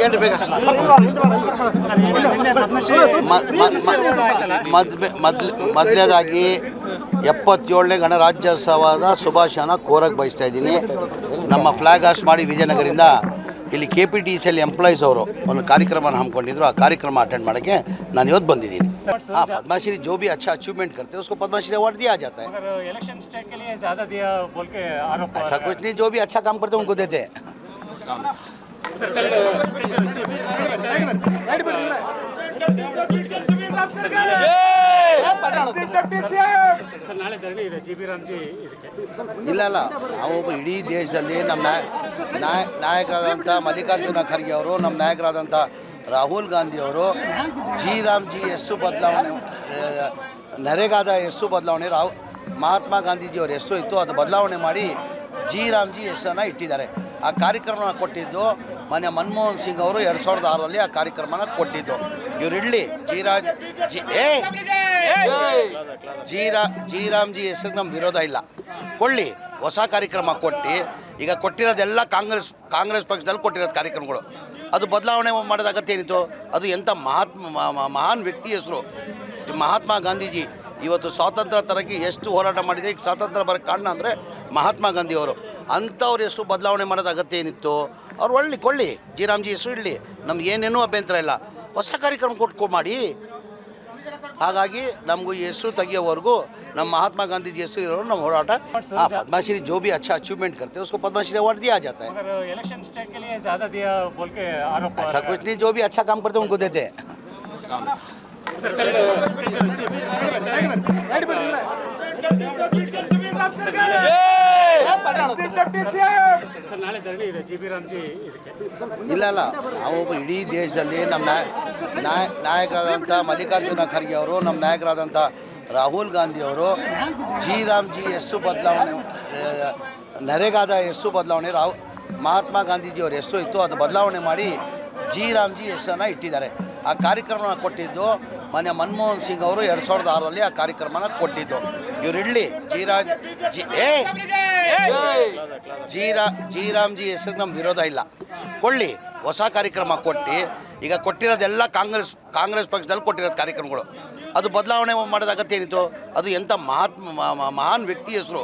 ಹೇಳ್ರಿ ಬೇಗ ಮೊದ್ಲು ಮೊದಲನೇದಾಗಿ ಎಪ್ಪತ್ತೇಳನೇ ಗಣರಾಜ್ಯೋತ್ಸವದ ಶುಭಾಶಯನ ಕೋರಕ್ಕೆ ಬಯಸ್ತಾ ಇದ್ದೀನಿ ನಮ್ಮ ಫ್ಲಾಗ್ ಹಾಸ್ಟ್ ಮಾಡಿ ವಿಜಯನಗರಿಂದ ಇಲ್ಲಿ K P T C L employees ಅವರು ಒಂದು ಕಾರ್ಯಕ್ರಮನ ಹಮ್ಮಿಕೊಂಡಿದ್ರು ಆ ಕಾರ್ಯಕ್ರಮ ಅಟೆಂಡ್ ಮಾಡೋಕ್ಕೆ ನಾನು ಇವತ್ತು ಬಂದಿದ್ದೀನಿ ಹಾಂ पद्माश्री जो भी अच्छा अचीवमेंट करते हैं उसको पद्माश्री अवार्ड दिया जाता है मगर इलेक्शन स्टेट के लिए ज्यादा दिया बोल के आरोप ऐसा कुछ नहीं जो भी अच्छा काम करते हैं उनको देते हैं ಸರ್ ನಾಳೆ ರಾಮ್ಜಿ ಇಲ್ಲ. ಅಲ್ಲ ನಾವು ಇಡೀ ದೇಶದಲ್ಲಿ ನಮ್ಮ ನಾಯ ನಾಯ, ನಾಯಕರಾದಂಥ ಮಲ್ಲಿಕಾರ್ಜುನ ಖರ್ಗೆ ಅವರು, ನಮ್ಮ ನಾಯಕರಾದಂಥ ರಾಹುಲ್ ಗಾಂಧಿ ಅವರು ಜಿ ರಾಮ್ ಜಿ ಎಷ್ಟು ಬದಲಾವಣೆ ನರೇಗಾದ ಎಸ್ಸು ಬದಲಾವಣೆ ರಾಹು ಮಹಾತ್ಮ ಗಾಂಧೀಜಿಯವ್ರ ಹೆಸರು ಇತ್ತು, ಅದು ಬದಲಾವಣೆ ಮಾಡಿ ಜಿ ರಾಮ್ ಜಿ ಎಸ್ಸನ್ನು ಇಟ್ಟಿದ್ದಾರೆ. ಆ ಕಾರ್ಯಕ್ರಮವನ್ನು ಕೊಟ್ಟಿದ್ದು ಮೊನ್ನೆ ಮನಮೋಹನ್ ಸಿಂಗ್ ಅವರು ಎರಡು ಸಾವಿರದ ಆರರಲ್ಲಿ ಆ ಕಾರ್ಯಕ್ರಮನ ಕೊಟ್ಟಿದ್ದು. ಇವ್ರು ಜೀರಾಜ್, ಜಿ, ಏ! ಜೀರಾ, ಜೀರಾಮ್ಜಿ ಹೆಸರು ನಮ್ಮ ವಿರೋಧ ಇಲ್ಲ. ಕೊಳ್ಳಿ ಹೊಸ ಕಾರ್ಯಕ್ರಮ ಕೊಟ್ಟು, ಈಗ ಕೊಟ್ಟಿರೋದೆಲ್ಲ ಕಾಂಗ್ರೆಸ್ ಕಾಂಗ್ರೆಸ್ ಪಕ್ಷದಲ್ಲಿ ಕೊಟ್ಟಿರೋದು ಕಾರ್ಯಕ್ರಮಗಳು. ಅದು ಬದಲಾವಣೆ ಮಾಡೋದ ಅಗತ್ಯ ಅದು ಎಂಥ ಮಹಾತ್ಮ ಮಹಾನ್ ವ್ಯಕ್ತಿ ಹೆಸರು, ಮಹಾತ್ಮ ಗಾಂಧೀಜಿ. ಇವತ್ತು ಸ್ವಾತಂತ್ರ್ಯ ತರಕ್ಕೆ ಎಷ್ಟು ಹೋರಾಟ ಮಾಡಿದೆ ಈಗ ಸ್ವಾತಂತ್ರ್ಯ ಬರೋಕ್ಕೆ ಕಾರಣ ಅಂದರೆ ಮಹಾತ್ಮ ಗಾಂಧಿ ಅವರು ಅಂಥವ್ರ ಹೆಸರು ಬದಲಾವಣೆ ಮಾಡೋದು ಅಗತ್ಯ ಏನಿತ್ತು ಅವ್ರು ಒಳ್ಳೆ ಕೊಳ್ಳಿ ಜಿ ರಾಮ್ಜಿ ಹೆಸರು ಇಡಲಿ ನಮ್ಗೆ ಏನೇನೂ ಅಭ್ಯಂತರ ಇಲ್ಲ ಹೊಸ ಕಾರ್ಯಕ್ರಮ ಕೊಟ್ಟು ಮಾಡಿ ಹಾಗಾಗಿ ನಮಗೂ ಈ ಹೆಸರು ತೆಗಿಯೋವರೆಗೂ ನಮ್ಮ ಮಹಾತ್ಮ ಗಾಂಧೀಜಿ ಹೆಸರು ಇರೋರು ನಮ್ಮ ಹೋರಾಟ हाँ पद्माश्री जो भी अच्छा अचीवमेंट करते हैं उसको पद्मश्री अवार्ड दिया जाता है मगर इलेक्शन स्टेट के लिए ज्यादा दिया बोल के आरोप ऐसा कुछ नहीं जो भी अच्छा काम करते हैं उनको देते हैं ರಾಮ್ಜಿ ಇಲ್ಲ. ಅಲ್ಲ ನಾವು ಇಡೀ ದೇಶದಲ್ಲಿ ನಮ್ಮ ನಾಯ ನಾಯ, ನಾಯಕರಾದಂಥ ಮಲ್ಲಿಕಾರ್ಜುನ ಖರ್ಗೆ ಅವರು, ನಮ್ಮ ನಾಯಕರಾದಂಥ ರಾಹುಲ್ ಗಾಂಧಿ ಅವರು ಜಿ ರಾಮ್ ಜಿ ಎಷ್ಟು ಬದಲಾವಣೆ ನರೇಗಾದ ಹೆಸರು ಬದಲಾವಣೆ ರಾಹು ಮಹಾತ್ಮ ಗಾಂಧೀಜಿಯವ್ರ ಹೆಸರು ಇತ್ತು, ಅದು ಬದಲಾವಣೆ ಮಾಡಿ ಜಿ ರಾಮ್ ಜಿ ಹೆಸರನ್ನು ಇಟ್ಟಿದ್ದಾರೆ. ಆ ಕಾರ್ಯಕ್ರಮವನ್ನು ಕೊಟ್ಟಿದ್ದು ಮೊನ್ನೆ ಮನಮೋಹನ್ ಸಿಂಗ್ ಅವರು ಎರಡು ಸಾವಿರದ ಆರಲ್ಲಿ ಆ ಕಾರ್ಯಕ್ರಮನ ಕೊಟ್ಟಿದ್ದು. ಇವ್ರು ಜೀರಾಜ್, ಜಿ, ಏ! ಜೀರಾ, ಜೀರಾಮ್ಜಿ ಹೆಸರು ಹೆಸರಿಗೆ ವಿರೋಧ ಇಲ್ಲ. ಕೊಳ್ಳಿ ಹೊಸ ಕಾರ್ಯಕ್ರಮ ಕೊಟ್ಟು, ಈಗ ಕೊಟ್ಟಿರೋದೆಲ್ಲ ಕಾಂಗ್ರೆಸ್ ಕಾಂಗ್ರೆಸ್ ಪಕ್ಷದಲ್ಲಿ ಕೊಟ್ಟಿರೋದು ಕಾರ್ಯಕ್ರಮಗಳು. ಅದು ಬದಲಾವಣೆ ಮಾಡೋದ ಅಗತ್ಯ ಏನಿತ್ತು? ಅದು ಎಂಥ ಮಹಾತ್ಮ ಮಹಾನ್ ವ್ಯಕ್ತಿ ಹೆಸರು.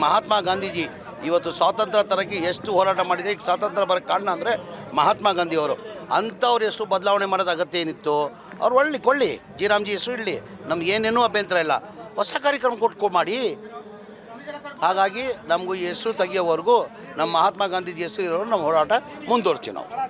ಮಹಾತ್ಮ ಗಾಂಧೀಜಿ, ಇವತ್ತು ಸ್ವಾತಂತ್ರ್ಯ ತರಕ್ಕೆ ಎಷ್ಟು ಹೋರಾಟ ಮಾಡಿದೆ? ಈಗ ಸ್ವಾತಂತ್ರ್ಯ ಬರೋಕ್ಕೆ ಕಾರಣ ಅಂದರೆ ಮಹಾತ್ಮ ಗಾಂಧಿ ಅವರು. ಅಂಥವ್ರ ಎಷ್ಟು ಬದಲಾವಣೆ ಮಾಡೋದು ಅಗತ್ಯ ಏನಿತ್ತು? ಅವ್ರು ಒಳ್ಳಿ, ಕೊಳ್ಳಿ. ಜೀರಾಮ್ಜಿ ಹೆಸರು ಇಡಲಿ. ನಮ್ಗೆ ಏನೇನೂ ಅಭ್ಯಂತರ ಇಲ್ಲ. ಹೊಸ ಕಾರ್ಯಕ್ರಮ ಕೊಟ್ಕೊ ಮಾಡಿ. ಹಾಗಾಗಿ ನಮಗೂ ಹೆಸರು ತೆಗಿಯೋವರೆಗೂ ನಮ್ಮ ಮಹಾತ್ಮ ಗಾಂಧೀಜಿ ಹೆಸರು ಇರೋರು ನಮ್ಮ ಹೋರಾಟ ಮುಂದುವರ್ತೀವಿ ನಾವು.